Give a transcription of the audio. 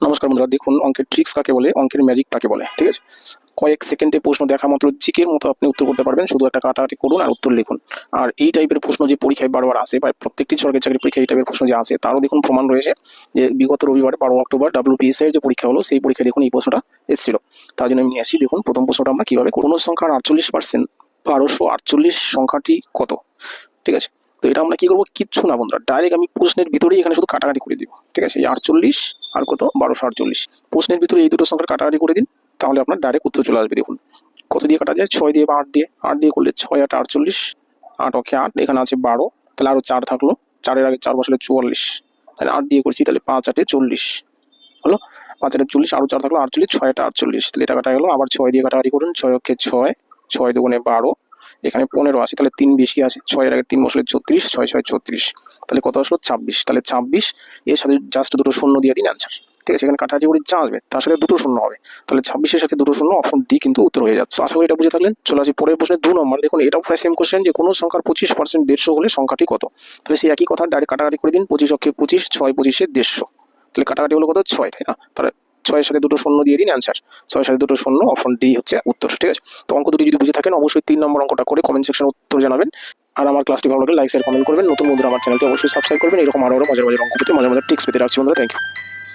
নমস্কার বন্ধুরা, দেখুন অঙ্কের ট্রিক্স কাকে বলে, অঙ্কের ম্যাজিক কাকে বলে, ঠিক আছে? কয়েক সেকেন্ডে প্রশ্ন দেখা মাত্র জিকের মতো আপনি উত্তর করতে পারবেন, শুধু একটা কাটাকাটি করুন আর উত্তর লিখুন। আর এই টাইপের প্রশ্ন যে পরীক্ষায় বারবার আসে, বা প্রত্যেকটি সরকারি চাকরি পরীক্ষায় এই টাইপের প্রশ্ন যে আসে, তারও দেখুন প্রমাণ রয়েছে যে বিগত রবিবার বারো অক্টোবর ডাব্লিউপিএসআই এর যে পরীক্ষা হলো, সেই পরীক্ষায় দেখুন এই প্রশ্নটা এসেছিল। তার জন্য আমি নিয়ে আসি, দেখুন প্রথম প্রশ্নটা আমরা কীভাবে কোনো সংখ্যার আটচল্লিশ পার্সেন্ট বারোশো আটচল্লিশ সংখ্যাটি কত, ঠিক আছে? তো এটা আমরা কি করব? কিচ্ছু না বন্ধুরা ডাইরেক্ট আমি প্রশ্নের ভিতরেই এখানে শুধু কাটাকাটি করে দিব, ঠিক আছে? এই আটচল্লিশ আর কত? বারোশো আটচল্লিশ। প্রশ্নের ভিতরে এই দুটো সংখ্যা কাটাকাটি করে দিন, তাহলে আপনার ডাইরেক্ট উত্তর চলে আসবে, দেখুন। কত দিয়ে কাটা যায়? ছয় দিয়ে বা আট দিয়ে। আট দিয়ে করলে ছয় আট আটচল্লিশ, আট অক্ষে আট, এখানে আছে বারো। তাহলে আরও চার থাকল। চারের আগে চার বসলে চুয়াল্লিশ। তাহলে আট দিয়ে করছি, তাহলে পাঁচ আটে চল্লিশ। হলো? পাঁচ আটে চল্লিশ আরও চার থাকল, আটচল্লিশ, ছয় আটে আটচল্লিশ। তাহলে এটা কাটা গেলো। আবার ছয় দিয়ে কাটাকাটি করুন, ছয় অক্ষে ছয় ছয় দুগুণে বারো। এখানে পনেরো আছে তাহলে তিন বেশি আছে ছয়ের আগে তিন বসলে ছত্রিশ, ছয় ছয়, ছত্রিশ। তাহলে কত আসলো? ছাব্বিশ। তাহলে ছাব্বিশ, এর সাথে জাস্ট দুটো শূন্য দিয়ে দিন অ্যান্সার ঠিক আছে, এখানে কাটাকাটি করে যা আসবে, তার সাথে দুটো শূন্য হবে। তাহলে ছাব্বিশের সাথে দুটো শূন্য অপশন ডি কিন্তু উত্তর হয়ে যাচ্ছে। আশা করি এটা বুঝে থাকলেন। চলে আসি পরের প্রশ্নে দু নম্বর। দেখুন, এটাও প্রায় সেম কোশ্চেন যে কোনো সংখ্যার পঁচিশ পার্সেন্ট দেড়শো হলে সংখ্যাটি কত? তাহলে সেই একই কথা ডাইরেক্ট কাটাকাটি করে দিন। পঁচিশ অক্ষে পঁচিশ, ছয় পঁচিশে দেড়শো। তাহলে কাটাকাটি হলো কত? ছয়, তাই না? তাহলে ছয়ের সাথে দুটো শূন্য দিয়ে দিন অ্যান্সার ছয়ের সাথে দুটো শূন্য অপশন ডি হচ্ছে উত্তর, ঠিক আছে? তো অঙ্ক দুটি যদি বুঝে থাকেন, অবশ্যই তিন নম্বর অঙ্কটা করে কমেন্ট সেকশন উত্তর জানাবেন। আর আমার ক্লাসটি ভালো লাগলে লাইক শেয়ার কমেন্ট করবেন। নতুন বন্ধুরা আমার চ্যানেলটি অবশ্যই সাবস্ক্রাইব করবেন। এরকম আরও মজার মজার অঙ্ক পেতে মজার মজার টিক্স পেতে রাখছি বন্ধুরা। Thank you